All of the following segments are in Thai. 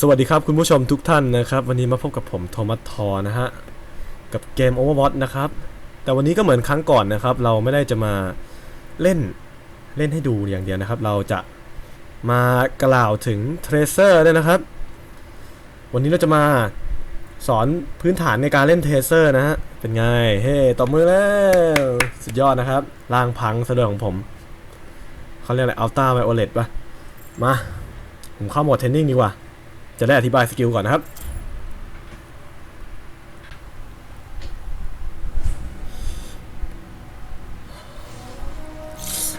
สวัสดีครับคุณผู้ชมทุกท่านนะครับ วันนี้มาพบกับผมโทมัสทอนะฮะ กับเกม Overwatch นะครับ แต่วันนี้ก็เหมือนครั้งก่อนนะครับ เราไม่ได้จะมาเล่นเล่นให้ดูอย่างเดียวนะครับ เราจะมากล่าวถึง Tracer ด้วยนะครับ วันนี้เราจะมาสอนพื้นฐานในการเล่น Tracer นะฮะ เป็นไง เฮ้ตบมือแล้วสุดยอดนะครับล่างพังสะดวกของผม เขาเรียกอะไร Ultra Violet ปะมา ผมเข้าโหมดเทรนนิ่งดีกว่า จะได้อธิบายสกิลก่อนนะครับ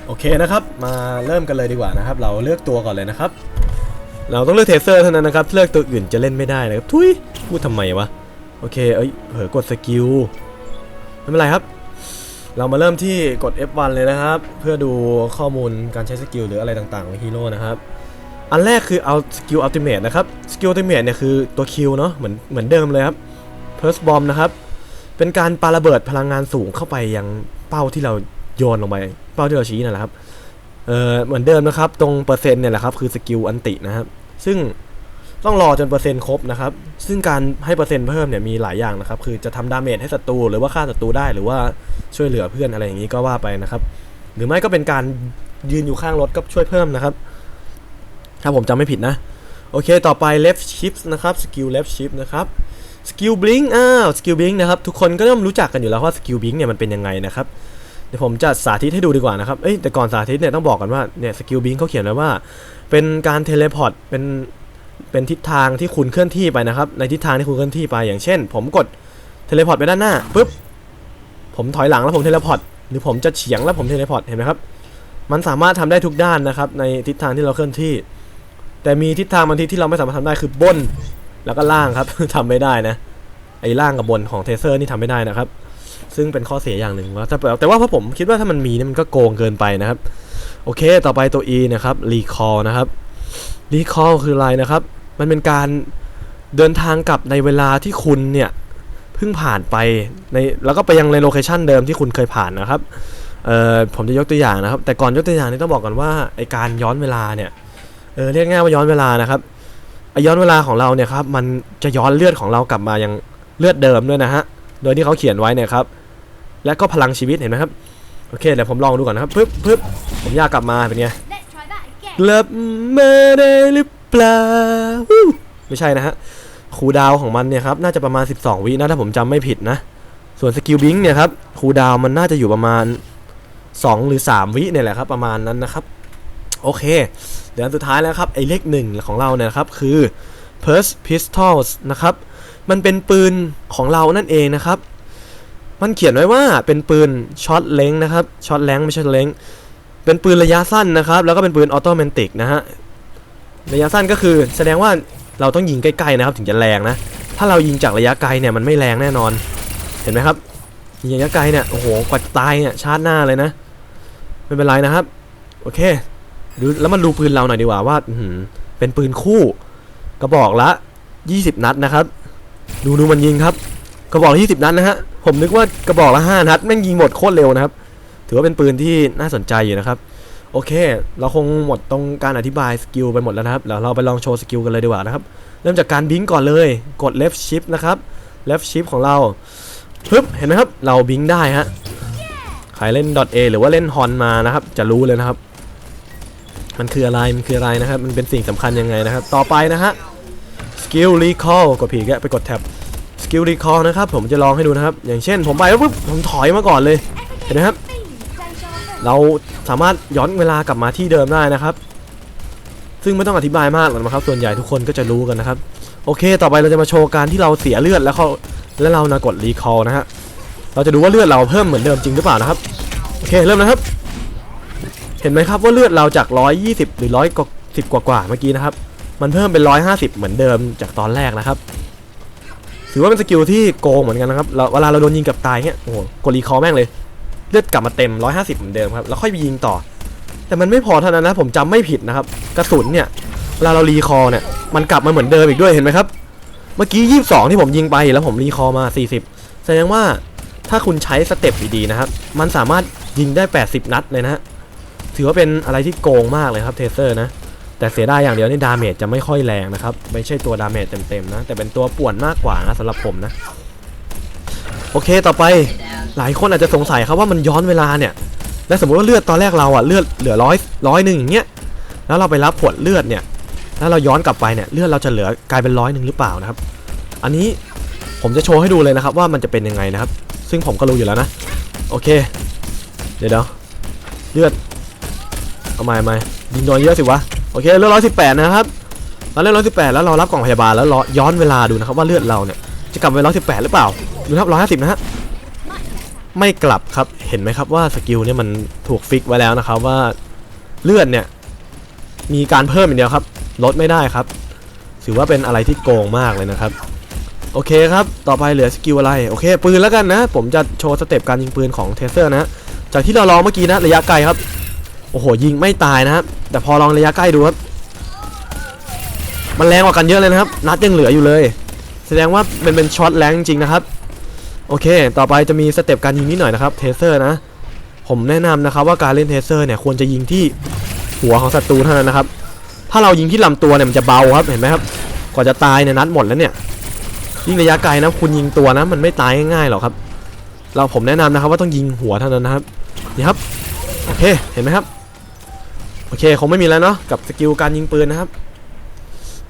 โอเคนะครับ มาเริ่มกันเลยดีกว่านะครับ เราเลือกตัวก่อนเลยนะครับ เราต้องเลือกเทเซอร์เท่านั้นนะครับ เลือกตัวอื่นจะเล่นไม่ได้นะครับ ทุยพูดทำไมวะ โอเค เอ้ยเผลอกดสกิล ไม่เป็นไรครับเรามาเริ่มที่กด F1 เลยนะครับ เพื่อดูข้อมูลการใช้สกิลหรืออะไรต่างๆของฮีโร่นะครับ อันแรกคือเอาสกิลอัลติเมทนะครับ สกิลอัลติเมทเนี่ยคือตัวคิวเนาะเหมือนเหมือนเดิมเลยครับเพิร์สบอมนะครับ เป็นการปาระเบิดพลังงานสูงเข้าไปยังเป้าที่เราโยนลงไป เป้าที่เราชี้นั่นแหละครับ เออเหมือนเดิมนะครับ ตรงเปอร์เซ็นต์เนี่ยแหละครับคือสกิลอันตินะครับ ซึ่งต้องรอจนเปอร์เซ็นต์ครบนะครับ ซึ่งการให้เปอร์เซ็นต์เพิ่มเนี่ยมีหลายอย่างนะครับ คือจะทำดาเมจให้ศัตรูหรือว่าฆ่าศัตรูได้หรือว่าช่วยเหลือเพื่อนอะไรอย่างนี้ก็ว่าไปนะครับ หรือไม่ก็เป็นการยืนอยู่ข้างรถก็ช่วยเพิ่มนะครับ ถ้าผมจำไม่ผิดนะ โอเค ต่อไป left shift นะครับ skill left shift นะครับ skill blink อ้าว skill blink นะครับ ทุกคนก็ย่อมรู้จักกันอยู่แล้วว่า skill blink เนี่ยมันเป็นยังไงนะครับ เดี๋ยวผมจะสาธิตให้ดูดีกว่านะครับ เอ้ยแต่ก่อนสาธิตเนี่ยต้องบอกกันว่าเนี่ย skill blink เขาเขียนไว้ว่า เป็นการเทเลพอร์ตเป็นเป็นทิศทางที่คุณเคลื่อนที่ไปนะครับ ในทิศทางที่คุณเคลื่อนที่ไปอย่างเช่น ผมกดเทเลพอร์ตไปด้านหน้าปุ๊บผมถอยหลังแล้วผมเทเลพอร์ตหรือผมจะเฉียงแล้วผมเทเลพอร์ตเห็นไหมครับมันสามารถทำได้ทุกด้านนะครับในทิศทางที่เราเคลื่อนที่ แต่มีทิศทางบางทีที่เราไม่สามารถทำได้คือบน แล้วก็ล่างครับทำไม่ได้นะไอ้ล่างกับบนของเทเซอร์นี่ทำไม่ได้นะครับ ซึ่งเป็นข้อเสียอย่างหนึ่งว่าแต่แต่ว่าพอผมคิดว่าถ้ามันมีเนี่ยมันก็โกงเกินไปนะครับ โอเค ต่อไปตัว E นะครับ recall นะครับ recall คืออะไรนะครับ มันเป็นการเดินทางกลับในเวลาที่คุณเนี่ยเพิ่งผ่านไปในแล้วก็ไปยังในโลเคชันเดิมที่คุณเคยผ่านนะครับเอ่อผมจะยกตัวอย่างนะครับ แต่ก่อนยกตัวอย่างนี่ต้องบอกก่อนว่าไอการย้อนเวลาเนี่ย เออเรียกง่ายว่าย้อนเวลานะครับไอย้อนเวลาของเราเนี่ยครับมันจะย้อนเลือดของเรากลับมายังเลือดเดิมด้วยนะฮะโดยที่เขาเขียนไว้เนี่ยครับและก็พลังชีวิตเห็นไหมครับโอเคเดี๋ยวผมลองดูก่อนนะครับปึ๊บปึ๊บผมอยากกลับมาเป็นไง Let's try that again. กลับมาได้หรือเปล่าวู้ไม่ใช่นะฮะคูลดาวน์ของมันเนี่ยครับน่าจะประมาณ 12 วินะถ้าผมจำไม่ผิดนะส่วนสกิลบิงเนี่ยครับคูลดาวน์มันน่าจะอยู่ประมาณ 2 หรือ 3 วิเนี่ยแหละครับประมาณนั้นนะครับ โอเค เดี๋ยวอันสุดท้ายแล้วครับไอ้เลขหนึ่งของเราเนี่ยนะครับคือ Purse Pistols นะครับ มันเป็นปืนของเรานั่นเองนะครับ มันเขียนไว้ว่าเป็นปืนช็อตเล้งนะครับช็อตแล้งไม่ใช่เล้งเป็นปืนระยะสั้นนะครับ แล้วก็เป็นปืนออโตเมนติกนะฮะระยะสั้นก็คือแสดงว่าเราต้องยิงใกล้ๆนะครับถึงจะแรงนะ ถ้าเรายิงจากระยะไกลเนี่ยมันไม่แรงแน่นอน เห็นไหมครับยิงระยะไกลเนี่ยโอ้โหกว่าตายเนี่ยชาร์จหน้าเลยนะ ไม่เป็นไรนะครับ โอเค ดูแล้วมันดูปืนเราหน่อยดีกว่าว่าเป็นปืนคู่กระบอกละ 20 นัดนะครับ ดูดูมันยิงครับกระบอกละ20นัดนะฮะผมนึกว่ากระบอกละ5นัดแม่งยิงหมดโคตรเร็วนะครับ ถือว่าเป็นปืนที่น่าสนใจอยู่นะครับ โอเค เราคงหมดตรงการอธิบายสกิลไปหมดแล้วนะครับเดี๋ยวเราไปลองโชว์สกิลกันเลยดีกว่านะครับ เริ่มจากการบิงก่อนเลย กด left shift นะครับ left shift ของเราปึ๊บเห็นไหมครับ เราบิงได้ฮะใครเล่น .a หรือว่าเล่นฮอนมานะครับ จะรู้เลยนะครับ มันคืออะไร มันคืออะไรนะครับ มันเป็นสิ่งสำคัญยังไงนะครับ ต่อไปนะฮะ skill recall กดผีแกไปกดแท็บ skill recall นะครับ ผมจะลองให้ดูนะครับ อย่างเช่น ผมไปแล้วปุ๊บผมถอยมาก่อนเลย เห็นไหมครับ เราสามารถย้อนเวลากลับมาที่เดิมได้นะครับ ซึ่งไม่ต้องอธิบายมากหรอกนะครับ ส่วนใหญ่ทุกคนก็จะรู้กันนะครับ โอเค ต่อไปเราจะมาโชว์การที่เราเสียเลือดแล้วเขาแล้วเรานะกดรีคอลนะฮะ เราจะดูว่าเลือดเราเพิ่มเหมือนเดิมจริงหรือเปล่านะครับ โอเค เริ่มนะครับ เห็นไหมครับว่าเลือดเราจาก 120 หรือ 100กว่า10 กว่ากว่าเมื่อกี้นะครับ มันเพิ่มเป็น 150 เหมือนเดิมจากตอนแรกนะครับ ถือว่าเป็นสกิลที่โกงเหมือนกันนะครับเราเวลาเราโดนยิงกับตายเงี้ยโอ้โหกดรีคอแม่งเลย เลือดกลับมาเต็ม 150 เหมือนเดิมครับ แล้วค่อยไปยิงต่อ แต่มันไม่พอเท่านั้นนะ ผมจำไม่ผิดนะครับ กระสุนเนี่ย เวลาเรารีคอร์เนี่ย มันกลับมาเหมือนเดิมอีกด้วย เห็นไหมครับ เมื่อกี้ 22 ที่ผมยิงไป แล้วผมรีคอร์มา 40 แสดงว่าถ้าคุณใช้สเต็ปดีๆนะครับ มันสามารถยิงได้ 80 นัดเลยนะฮะ ถือว่าเป็นอะไรที่โกงมากเลยครับเทเซอร์นะ แต่เสียดายอย่างเดียวนี่ดาเมจจะไม่ค่อยแรงนะครับ ไม่ใช่ตัวดาเมจเต็มๆนะ แต่เป็นตัวป่วนมากกว่านะสำหรับผมนะ โอเคต่อไปหลายคนอาจจะสงสัยครับว่ามันย้อนเวลาเนี่ย แล้วสมมติว่าเลือดตอนแรกเราอะเลือดเหลือร้อยร้อยหนึ่งอย่างเงี้ย แล้วเราไปรับผลเลือดเนี่ย แล้วเราย้อนกลับไปเนี่ยเลือดเราจะเหลือกลายเป็นร้อยหนึ่งหรือเปล่านะครับ อันนี้ผมจะโชว์ให้ดูเลยนะครับว่ามันจะเป็นยังไงนะครับ ซึ่งผมก็รู้อยู่แล้วนะ โอเค เดี๋ยวเลือด เอาใหม่เอาใหม่ยิงโดนเยอะสิวะโอเคเลือดร้อยสิบแปดนะครับเราเลือดร้อยสิบแปดแล้วเรารับกล่องพยาบาลแล้วรอย้อนเวลาดูนะครับว่าเลือดเราเนี่ยจะกลับไปร้อยสิบแปดหรือเปล่าดูครับร้อยห้าสิบนะฮะไม่กลับครับเห็นไหมครับว่าสกิลเนี่ยมันถูกฟิกไว้แล้วนะครับว่าเลือดเนี่ยมีการเพิ่มอย่างเดียวครับ ลดไม่ได้ครับ ถือว่าเป็นอะไรที่โกงมากเลยนะครับ โอเคครับ ต่อไปเหลือสกิลอะไร โอเค ปืนแล้วกันนะ ผมจะโชว์สเต็ปการยิงปืนของเทเซอร์นะฮะจากที่เราลองเมื่อกี้นะ ระยะไกลครับ โอ้โหยิงไม่ตายนะครับแต่พอลองระยะใกล้ดูครับมันแรงกว่ากันเยอะเลยนะครับ นัดยังเหลืออยู่เลย แสดงว่ามันเป็นช็อตแรงจริงนะครับ โอเค ต่อไปจะมีสเต็ปการยิงนิดหน่อยนะครับเทเซอร์นะ ผมแนะนำนะครับว่าการเล่นเทเซอร์เนี่ยควรจะยิงที่หัวของศัตรูเท่านั้นนะครับ ถ้าเรายิงที่ลำตัวเนี่ยมันจะเบาครับเห็นไหมครับกว่าจะตายเนี่ยนัดหมดแล้วเนี่ยยิงระยะไกลนะคุณยิงตัวนะมันไม่ตายง่ายๆหรอกครับ เราผมแนะนำนะครับว่าต้องยิงหัวเท่านั้นนะครับนี่ครับโอเคเห็นไหมครับ อเคคงไม่มีแล้วเนาะกับสกิลการยิงปืนนะครับ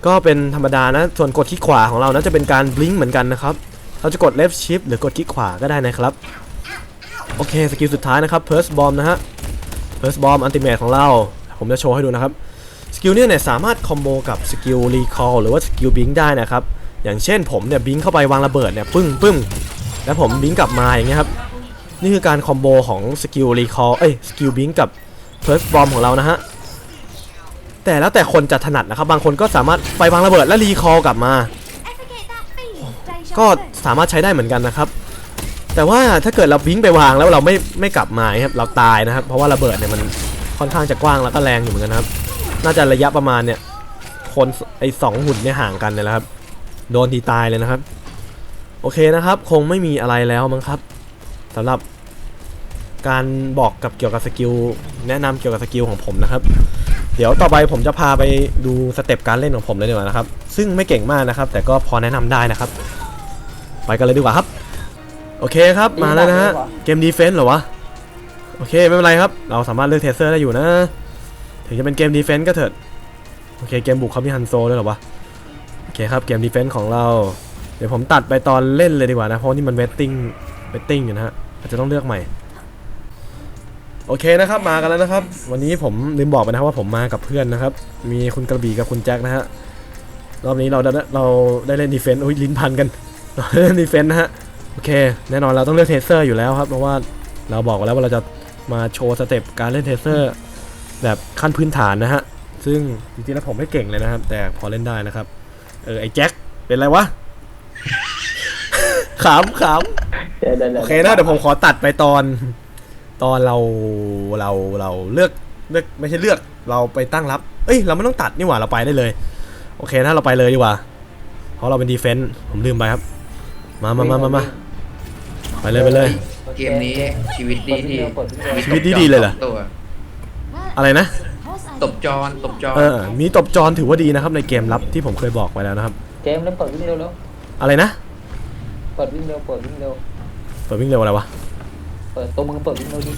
ก็เป็นธรรมดานะ ส่วนกดคลิกขวาของเรานะจะเป็นการบลิงก์เหมือนกันนะครับ เราจะกด left shift หรือกดคลิกขวาก็ได้นะครับ โอเคสกิลสุดท้ายนะครับ first bomb นะฮะ first bomb ultimate ของเรา ผมจะโชว์ให้ดูนะครับ สกิลเนี่ยเนี่ยสามารถคอมโบกับสกิล recall หรือว่าสกิลบิงได้นะครับ อย่างเช่นผมเนี่ยบิงเข้าไปวางระเบิดเนี่ยปึ้งปึ้งแล้วผมบิงกลับมาอย่างเงี้ยครับ นี่คือการคอมโบของสกิล recall เอ้ยสกิลบิงกับ first bomb ของเรานะฮะ แต่แล้วแต่คนจะถนัดนะครับ บางคนก็สามารถไปวางระเบิดและ recall กลับมา ก็สามารถใช้ได้เหมือนกันนะครับ แต่ว่าถ้าเกิดเราบิงไปวางแล้วเราไม่ไม่กลับมาครับเราตายนะครับ เพราะว่าระเบิดเนี่ยมันค่อนข้างจะกว้างแล้วก็แรงอยู่เหมือนกันครับ น่าจะระยะประมาณเนี่ย คนไอ้สองหุ่นเนี่ยห่างกันเนี่ยแหละครับ โดนทีตายเลยนะครับ โอเคนะครับ คงไม่มีอะไรแล้วมั้งครับสำหรับการบอกกับเกี่ยวกับสกิลแนะนำเกี่ยวกับสกิลของผมนะครับ เดี๋ยวต่อไปผมจะพาไปดูสเต็ปการเล่นของผมเลยดีกว่านะครับ ซึ่งไม่เก่งมากนะครับ แต่ก็พอแนะนำได้นะครับ ไปกันเลยดีกว่าครับ โอเคครับมาแล้วนะฮะเกมดีเฟนส์เหรอวะโอเคไม่เป็นไรครับ เราสามารถเลือกเทเซอร์ได้อยู่นะ ถึงจะเป็นเกมดีเฟนส์ก็เถิดโอเคเกมบุกเขามีฮันโซด้วยเหรอวะโอเคครับเกมดีเฟนส์ของเรา เดี๋ยวผมตัดไปตอนเล่นเลยดีกว่านะเพราะนี่มันเวทติ้งเวทติ้งอยู่นะฮะอาจจะต้องเลือกใหม่ โอเคนะครับมากันแล้วนะครับ วันนี้ผมลืมบอกไปนะครับว่าผมมากับเพื่อนนะครับ มีคุณกระบี่กับคุณแจ็คนะฮะรอบนี้เราได้เราได้เล่นดีเฟนต์อุ้ยลิ้นพันกันเราได้เล่นดีเฟนต์นะฮะโอเค แน่นอนเราต้องเลือกเทเซอร์อยู่แล้วครับเพราะว่าเราบอกไว้แล้วว่าเราจะมาโชว์สเต็ปการเล่นเทเซอร์แบบขั้นพื้นฐานนะฮะซึ่งจริงๆแล้วผมไม่เก่งเลยนะครับ แต่พอเล่นได้นะครับ เออไอ้แจ็คเป็นไรวะขำขำดี๋ยวดี๋ยวดี๋โอยวเคนะเดี๋ยวผมขอตัดไปตอน ตอนเราเราเราเลือกเลือกไม่ใช่เลือกเราไปตั้งรับ เอ้ยเราไม่ต้องตัดนี่หว่าเราไปได้เลย โอเคนะเราไปเลยดีกว่า เพราะเราเป็นดีเฟนต์ผมลืมไปครับ มามามามามาไปเลยไปเลย เกมนี้ชีวิตดีดีชีวิตดีๆเลยเหรอ ตัว Well, อะไรนะ suppose I ตบจอนตบจอนเออมีตบจรถือว่าดีนะครับ ในเกมลับที่ผมเคยบอกไว้แล้วนะครับเจมส์เริ่มเปิดวิ่งเร็วแล้วอะไรนะ เปิดวิ่งเร็วเปิดวิ่งเร็วเปิดวิ่งเร็วอะไรวะ เปิดตัวมึงเปิดวิ่งเร็วดิ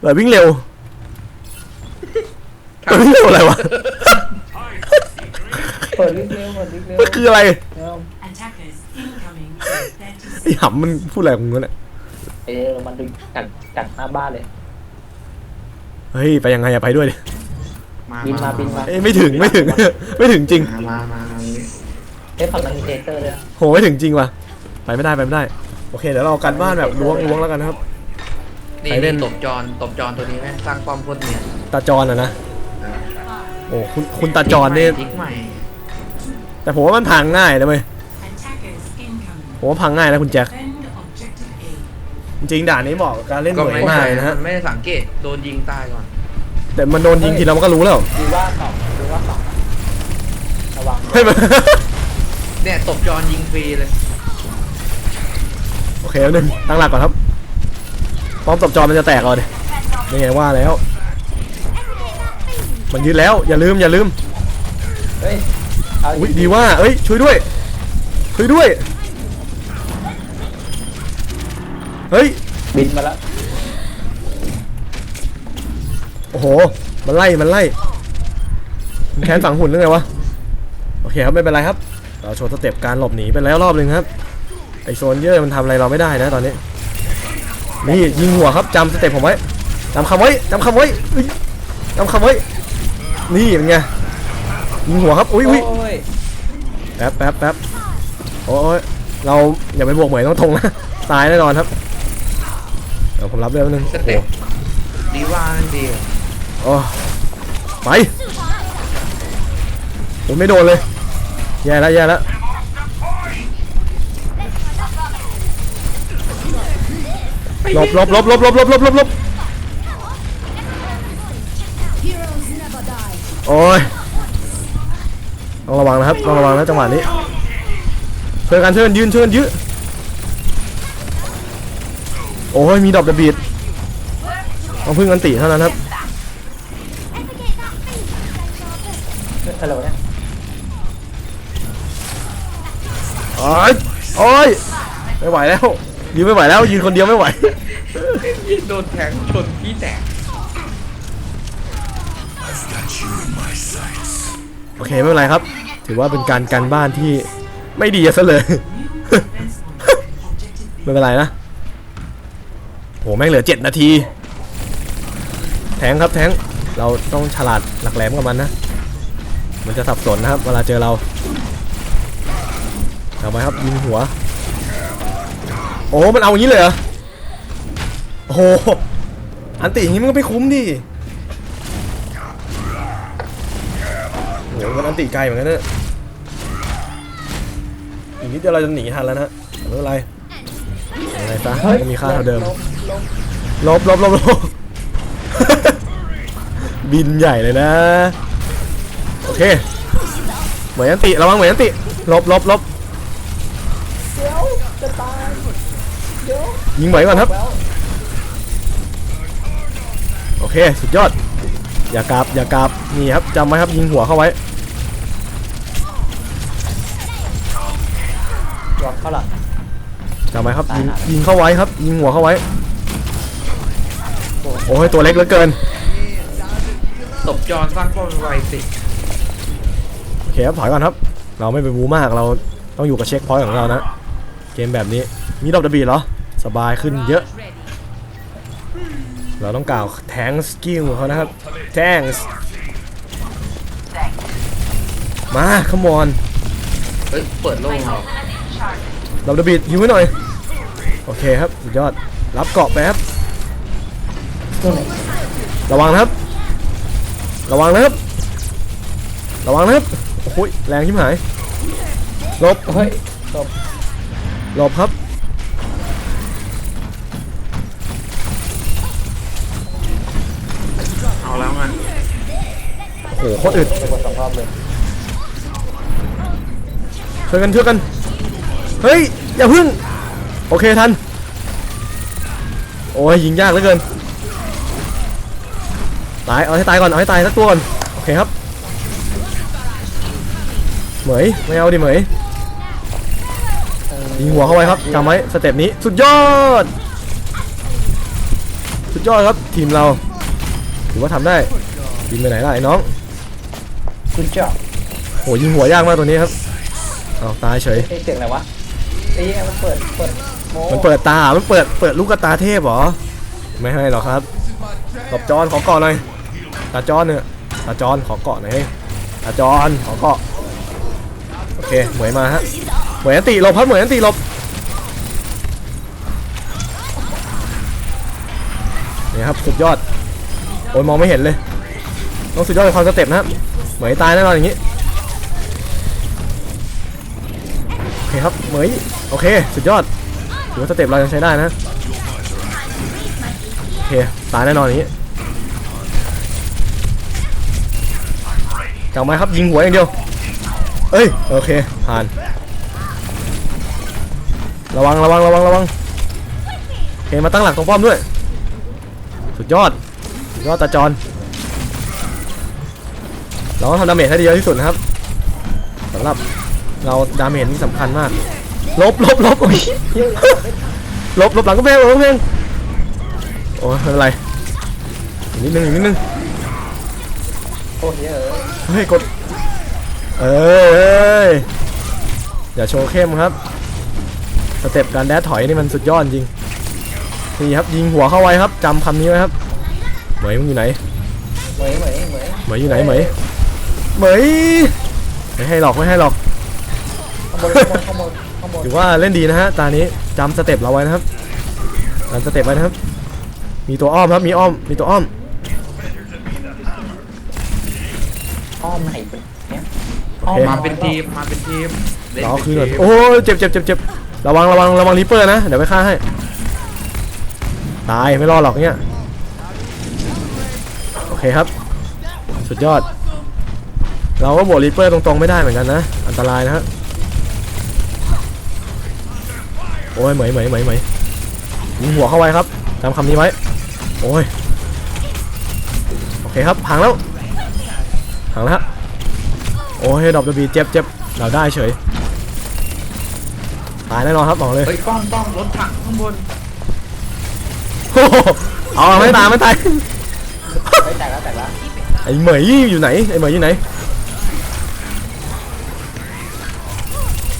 เปิดวิ่งเร็วเปิดวิ่งเร็วอะไรวะ เปิดวิ่งเร็วเปิดวิ่งเร็วมันคืออะไรเร็ว Attackers incoming in 30ไอ้หำมันพูดอะไรของมึงเนี่ยเออมันดึงกัดกัดหน้าบ้านเลยเฮ้ยไปยังไงอะไปด้วยดิบินมาบินมาเอ้ยไม่ถึงไม่ถึง ไม่ถึงจริงมามามามาเอ้ยฝั่งนั้นมีเทเตอร์เลยนะโหไม่ถึงจริงว่ะไปไม่ได้ไปไม่ได้ โอเคเดี๋ยวเราเอากันบ้านแบบล้วงล้วงแล้วกันนะครับ นี่ใครเล่เล่นนตบจอนตบจอนตัวนี้แม่งสร้างความโคตรเนียนตาจรอะนะโอ้คุณคุณตาจรนี่ทิกใหม่แต่ผมว่ามันพังง่ายนะเว้ย Attackers incoming. ผมว่าพังง่ายนะคุณแจ็ค Defend objective A. จริงๆด่านนี้เหมาะกับการเล่นหก็น่วยไม่มากใช่เลยนะนะฮะไม่ได้สังเกตโดนยิงตายก่อนแต่มันโดนยิงทีเรามันก็รู้แล้วดูว่าสองดูว่าสองระวังให้มัน เนี่ยตบจอนยิงฟรีเลยโอ เคแล้วหนึ่งตั้งหลักก่อนครับป้อมตบจอมันจะแตกเอาดินี่ไงว่าแล้ว Advocate that beam. มันยืนแล้วอย่าลืมอย่าลืมเฮ้ยเอาอุ้ยดีว่าเอ้ยช่วยด้วยช่วยด้วยเฮ้ยบินมาแล้วโอ้โหมันไล่มันไล่มันแค้นฝังหุ่นหรือไงวะโอเคครับไม่เป็นไรครับ เราโชว์สเต็ปการหลบหนีไปแล้วรอบหนึ่งครับ ไอโซนเยอร์มันทำอะไรเราไม่ได้นะตอนนี้ นี่ยิงหัวครับจำสเต็ปผมไว้จำคำไว้จำคำไว้อุ๊ยจำคำไว้ นี่เป็นไงยิงหัวครับ อุ้ยอุ้ยโอ้ยแป๊บแป๊บแป๊บโอ้ยเราอย่าไปบวกเหมยต้องทงนะตายแน่นอนครับเดี๋ยวผมรับเรื่องนึงสเต็ปดีว่านั่นดีโอ้ไปผมไม่โดนเลย แย่แล้วแย่แล้ว หลบหลบหลบหลบหลบหลบหลบหลบหลบโอ้ยต้องระวังนะครับต้องระวังนะจังหวะนี้ช่วยกันช่วยกันยืนช่วยกันยื้อโอ้ยมีดอกเดอะบีดต้องพึ่งอันติเท่านั้นครับ Advocate that being danger. อะไรวะเนี่ยโอ้ยโอ้ยไม่ไหวแล้ว ยืนไม่ไหวแล้วยืนคนเดียวไม่ไหว ยิงโดนแทงชนพี่แตกโอเคไม่เป็นไรครับ ถือว่าเป็นการกันบ้านที่ไม่ดีซะเลย ไม่เป็นไรนะโหแม่งเหลือ 7 นาที แทงครับแทงเราต้องฉลาดหลักแหลมกับมันนะ มันจะสับสนนะครับ เวลาเจอเราเอาไปครับยิงหัวโอ้มันเอาอย่างนี้เลยเหรอ โอ้โห อันติอย่างนี้มันก็ไม่คุ้มดิโอ้โหมันอันติไกลเหมือนกันนะอีกนิดเดียวเราจะหนีทันแล้วนะแต่ไม่เป็นไรไม่เป็นไรซะไม่มีค่าเท่าเดิม ลบลบลบลบบินใหญ่เลยนะ โอเค เหมือนยันติระวังเหมือนยันติลบลบลบ ยิงไหวก่อนครับ โอเค สุดยอด อย่ากราบอย่ากราบนี่ครับจำไว้ครับยิงหัวเข้าไว้หลอกเข้าหลังจำไว้ครับยิงยิงเข้าไว้ครับ ยิงหัวเข้าไว้ โอ้ยตัวเล็กเหลือเกินตบจอนสร้างป้อมไวสิโอเคครับถอยก่อนครับ เราไม่ไปบูมากเราต้องอยู่กับเช็คพอยต์ของเรานะ เกมแบบนี้มีดอกดบีเหรอ สบายขึ้นเยอะ เราต้องกล่าวแทงสกิลเขานะครับ แทงมาขมอนเฮ้ย เปิดโล่งเราดอกดบียิงไว้หน่อย โอเคครับสุดยอด รับเกาะแป๊บตัวไหนระวังนะครับ ระวังนะครับ ระวังนะครับ โอ้โหแรงชิบหายหลบเฮ้ยตบหลบครับ เอาแล้วไง โอ้โหโคตรอึดไปกดสองรอบเลยช่วยกันช่วยกัน เฮ้ย อย่าพึ่ง โอเคทัน โอ้ยยิงยากเหลือเกิน ตาย เอาให้ตายก่อน เอาให้ตายสักตัวก่อน โอเคครับ เหมยไม่เอาดิเหมยยิงหัวเข้าไว้ครับจำไว้สเต็ปนี้สุดยอด สุดยอดครับทีมเราถือว่าทำได้ยิงไปไหนล่ะไอ้น้อง คุณเจาะโหยิงหัวยากมากตัวนี้ครับเอาตายเฉยเอ้ยเสียงอะไรวะไอ้เหี้ยมันเปิดเปิดโมมันเปิดตา มันเปิด เปิดลูกกระตาเทพเหรอ ไม่ให้หรอกครับตบจอนขอเกาะหน่อย ตาจอนเนี่ย ตาจอนขอเกาะหน่อยเฮ้ยตาจอนขอเกาะ โอเค เหมยมาฮะ เหมยอันติหลบครับเหมยอันติหลบนี่ครับสุดยอด โอ้ยมองไม่เห็นเลย ต้องสุดยอดในความสเต็ปนะครับเห มยตายแน่นอนอย่างนี้โอเคครับเหมยโอเค สุดยอดถือว่าสเต็ปเรายังใช้ได้นะโอเคตายแน่นอนอย่างนี้จำไว้ครับยิงหัวอย่างเดียวเอ้ยโอเคผ่านระวังระวังระวังระวังโอเคมาตั้งหลักตรงป้อมด้วย สุดยอดสุดยอดตาจอน เราต้องทำดาเมจให้ด้เยอะที่สุดนะครับสำหรับเราดาเมจนี่สำคัญมาก ลบลบลบโอ้ยลบลบหลังก็เพลงหลังก็เพงโอ้ยไม่เป็นไรอีกนิดนึงอีกนิดนึงโคตรเยเฮ้ยกดเอ้ยเอ้ยอย่าโชว์เข้มครับสเต็ปการแดดถอยนี่มันสุดยอดจริงนี่ครับยิงหัวเข้าไว้ครับจำคำนี้ไว้ครับเหมยมึงอยู่ไหนเหมยเหมยเหมยเหมยอยู่ไหนเหมย เหมยไม่ให้หรอกไม่ให้หรอกข้างบนข้างบนข้างบนข้างบนถือว่าเล่นดีนะฮะตานี้จำสเต็ปเราไว้นะครับจำสเต็ปไว้นะครับ มีตัวอ้อมครับมีอ้อมมีตัวอ้อมอ้อมไหนเป็นเนี้ยโอเคมาเป็นทีมมาเป็นทีมเล่นเราเป็นคืนก่อนทีมโอ้ยเจ็บเจ็บเจ็บเจ็บระวังระวังระวังริปเปอร์นะเดี๋ยวไปฆ่าให้ตายไม่รอดหรอกเนี่ยโอเคครับ สุดยอด เราก็บวกริปเปอร์ตรงๆไม่ได้เหมือนกันนะ อันตรายนะฮะ โอ้ยเหมยเหมยเหมยเหมยยิงหัวเข้าไว้ครับจำคำนี้ไว้ โอ้ย โอเคครับพังแล้วพังแล้วฮะ โอ้ยดอกบีเจ็บเจ็บเราได้เฉย ตายแน่นอนครับบอกเลย เฮ้ยป้อมป้อมรถถังข้างบนโอ้โหเอาไม่ตายไม่ตาย เฮ้ยแตกแล้วแตกแล้วไอ้เหมยอยู่ไหน ไอ้เหมยอยู่ไหน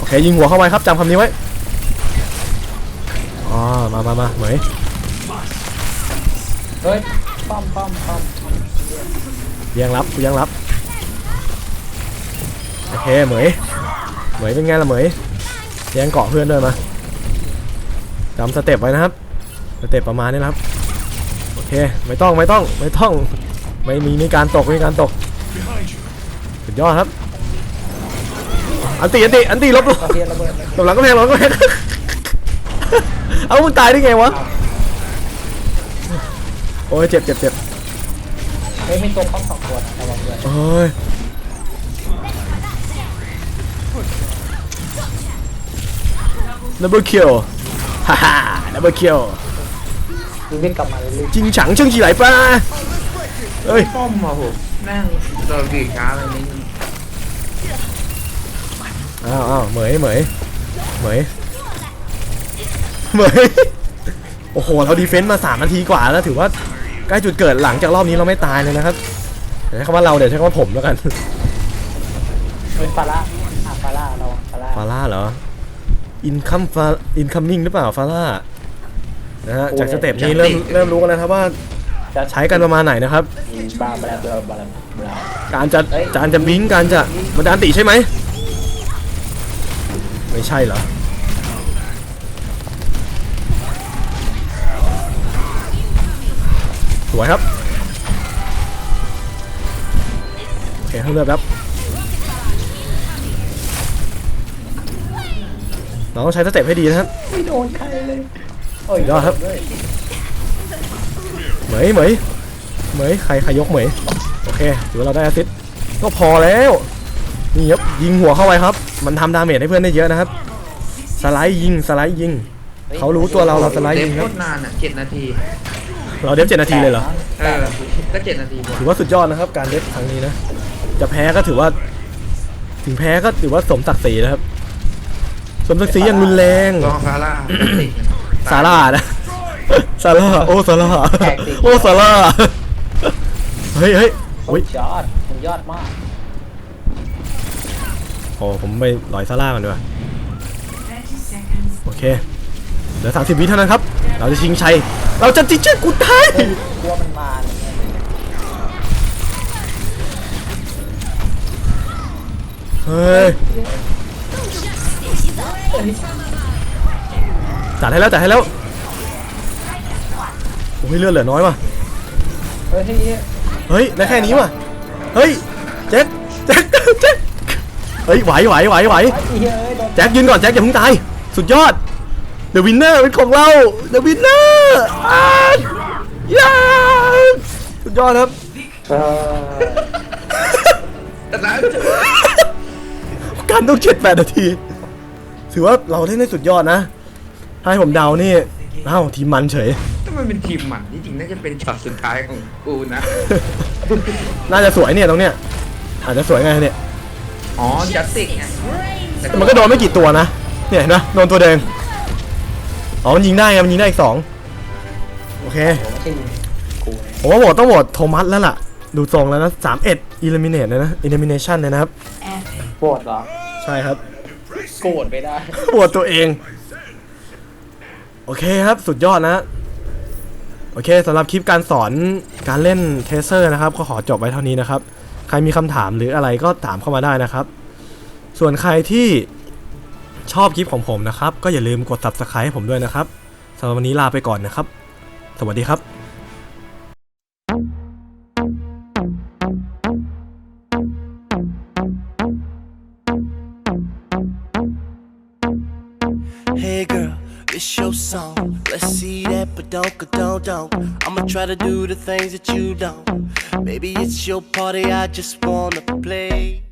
เคยิงหัวเข้าไปครับจำคำนี้ไว้อ๋อมามามาเหมยเฮ้ยป้อมป้อมป้อมเยังรับกูยังรับโอเคเหมยเหมยเป็นไงล่ะเหมยแยังเกาะเพื่อนด้วยมาจำสเต็ปไว้นะครับสเต็ปประมาณนี้นะครับโอเคไม่ต้องไม่ต้องไม่ต้องไม่มีมีการตกไม่มีการตกสุดยอดครับ อันตีอันตีอันตีลบลบกระเทียมระเบิดหลบหลังก็แพงหลังก็แพงเอามึงตายได้ไงวะโอ้ยเจ็บเจ็บเจ็บเฮ้ยมีตัวป้อมสองตัวนะระวังด้วยโอ้ยดับเบิลคิวฮ่าฮ่าดับเบิลคิววิ่งกลับมาเลยจริงฉังเชิงจีไหลป้าเอ้ยป้อมมาโหแม่งโดนกี่ช้าเลยนี่ อ้าวอ้าวเหมยเหมยเหมยเหมยโอ้โห เราดีเฟนต์มา3นาทีกว่าแล้วถือว่าใกล้จุดเกิดหลังจากรอบนี้เราไม่ตายเลยนะครับเดี๋ยวใช้คำว่าเราเดี๋ยวใช้คำว่าผมแล้วกันเฮ้ยฟาร่าอะฟาร่าระวังฟาร่าฟาร่าเหรออินคัมฟาอินคัมมิ่งหรือเปล่าฟาร่านะฮะจากสเต็ปนี้เริ่มเริ่มรู้กันแล้วครับว่าจะใช้กันประมาณไหนนะครับบาบลาบลาบลาบลาการจะเอ้ยการจะบิงการจะมันจะอันติใช่ไหม ไม่ใช่เหรอสวยครับ โอเคให้เลือกครับ เราต้องใช้สเต็ปให้ดีนะครับ ไม่โดนใครเลยโอ้ยสุดยอดครับเหมยเหมยเหมยใครใครยกเหมยโอเคถือว่าเราได้แอสซิสต์ก็พอแล้ว นี่ครับยิงหัวเข้าไปครับ มันทำดาเมจให้เพื่อนได้เยอะนะครับ สไลด์ยิงสไลด์ยิง เขารู้ตัวเราเราสไลด์เดยิฟงโคครับ ตรนานอะเจ็ดนาที เราเดฟเจ็ดนาทีเลยเหรอ เออ ก็เจ็ดนาทีหมดถือว่าสุดยอดนะครับ การเดฟครั้งนี้นะ จะแพ้ก็ถือว่า ถึงแพ้ก็ถือว่าสมศักดิ์ศรีนะครับ สมศักดิ์ศรีอย่างรุนแรง ลองซาร่าติดซาร่านะ ซาร่าโอ้ซาร่าโอ้ซาร่าเฮ้ยเฮ้ยโอ้อุ้ยยยอดผมยอดมากโอ้ ผมไปลอยซาร่ากันดีกว่า30 seconds. โอเคเหลือ30วิเท่านั้นครับ เราจะชิงชัย เราจะจิงชัยกูตายเฮ้ยกลัวมันมาเนี่ยเฮ้ยจัดให้แล้วจัดให้แล้วโอ้ยเลือดเหลือน้อยว่ะเฮ้ย เฮ้ยเฮ้ยเฮ้ยได้แค่นี้ว่ะ เฮ้ยแจ็คแจ็คแจ็ค เฮ้ยไหวไหวไหวไหวไอ้เหี้ยเอ้ยโดนแจ็คยืนก่อนแจ็คอย่าเพิ่งตาย สุดยอด The winner เป็นของเรา The winner อ่านยาสุดยอดครับเออแต่แล้วการต้องเจ็ดแปดนาที ถือว่าเราเล่นได้สุดยอดนะ ถ้าให้ผมเดานี่เอ้าทีมมันเฉยถ้ามันเป็นทีมหมันที่จริงน่าจะเป็นช็อตสุดท้ายของกูนะ น่าจะสวยเนี่ยตรงเนี้ยอาจจะสวยไงเนี่ย อ๋อจัสติกไงแต่มันก็โดนไม่กี่ตัวนะ เนี่ยเห็นไหมโดนตัวแดงอ๋อ มันยิงได้ไงมันยิงได้อีกสองโอเคผมไม่ใช่ยิงกูนะผมว่าโหวตต้องโหวตโทมัสแล้วล่ะ ดูทรงแล้วนะสามเอ็ดอิลิมิเนตเลยนะอิลิมิเนชันเลยนะครับ Epic. โกรธเหรอใช่ครับ โกรธไม่ได้ โหวตตัวเอง โอเคครับสุดยอดนะ โอเคสำหรับคลิปการสอนการเล่นเทเซอร์นะครับ ก็ขอจบไว้เท่านี้นะครับ ใครมีคำถามหรืออะไรก็ถามเข้ามาได้นะครับ ส่วนใครที่ชอบคลิปของผมนะครับ ก็อย่าลืมกด subscribe ให้ผมด้วยนะครับสำหรับวันนี้ลาไปก่อนนะครับ สวัสดีครับ try to do the things that you don't. Maybe it's your party, I just wanna play.